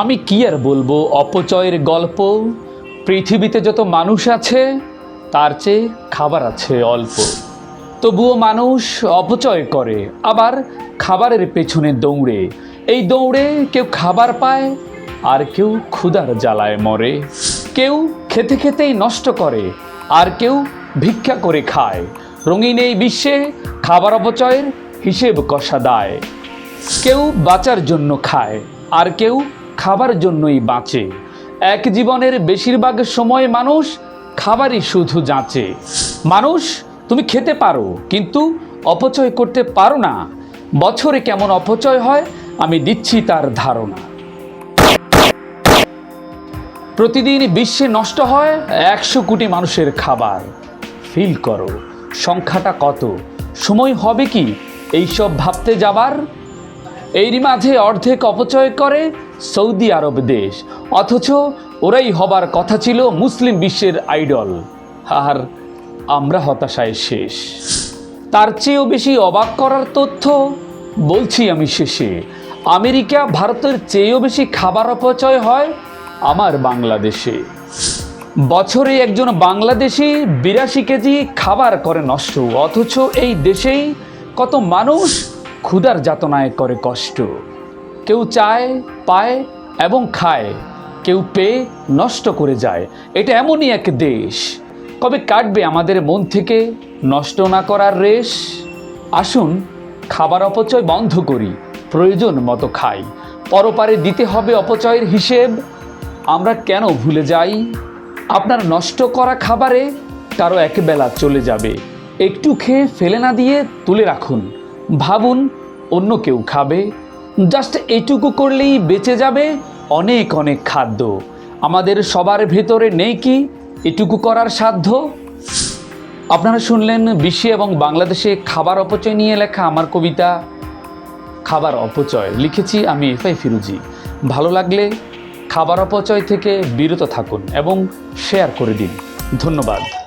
আমি কি আর বলব? অপচয়ের গল্প, পৃথিবীতে যত মানুষ আছে, তার চেয়ে খাবার আছে অল্প। তবুও মানুষ অপচয় করে, আবার খাবারের পেছনে দৌড়ে। এই দৌড়ে কেউ খাবার পায়, আর কেউ ক্ষুধার জ্বালায় মরে। কেউ খেতে খেতেই নষ্ট করে, আর কেউ ভিক্ষা করে খায়। রঙিন এই বিশ্বে খাবার অপচয়ের হিসেব কষা দায়। কেউ বাঁচার জন্য খায়, আর কেউ খাবার জন্যই বাঁচে। এক জীবনের বেশিরভাগ সময় মানুষ খাবারই শুধু যাচে। মানুষ, তুমি খেতে পারো, কিন্তু অপচয় করতে পারো না। বছরে কেমন অপচয় হয়, আমি দিচ্ছি তার ধারণা। প্রতিদিন বিশ্বে নষ্ট হয় একশো কোটি মানুষের খাবার। ফিল করো, সংখ্যাটা কত? সময় হবে কি? এইসব ভাবতে যাবার? এরই মাঝে অর্ধেক অপচয় করে সৌদি আরব দেশ। অথচ ওরাই হবার কথা ছিল মুসলিম বিশ্বের আইডল। আর আমরা হতাশায় শেষ। তার চেয়েও বেশি অবাক করার তথ্য বলছি আমি শেষে। আমেরিকা ভারতের চেয়েও বেশি খাবার অপচয় হয় আমার বাংলাদেশে। বছরে একজন বাংলাদেশি বিরাশি কেজি খাবার করে নষ্ট। অথচ এই দেশেই কত মানুষ ক্ষুধার যাতনায় করে কষ্ট। কেউ চায়, পায় এবং খায়, কেউ পেয়ে নষ্ট করে যায়। এটা এমনই এক দেশ। কবে কাটবে আমাদের মন থেকে নষ্ট না করার রেশ? আসুন, খাবার অপচয় বন্ধ করি, প্রয়োজন মতো খাই। পরপারে দিতে হবে অপচয়ের হিসেব। আমরা কেন ভুলে যাই? আপনার নষ্ট করা খাবারে কারও একবেলা চলে যাবে। একটু খেয়ে ফেলে না দিয়ে তুলে রাখুন। ভাবুন, অন্য কেউ খাবে। জাস্ট এটুকু করলেই বেঁচে যাবে অনেক অনেক খাদ্য। আমাদের সবার ভেতরে নেই কি? এটুকু করার সাধ্য? আপনারা শুনলেন বিশ্বে এবং বাংলাদেশে খাবার অপচয় নিয়ে লেখা আমার কবিতা, খাবার অপচয়। লিখেছি আমি এফআই ফিরুজি। ভালো লাগলে খাবার অপচয় থেকে বিরত থাকুন এবং শেয়ার করে দিন। ধন্যবাদ।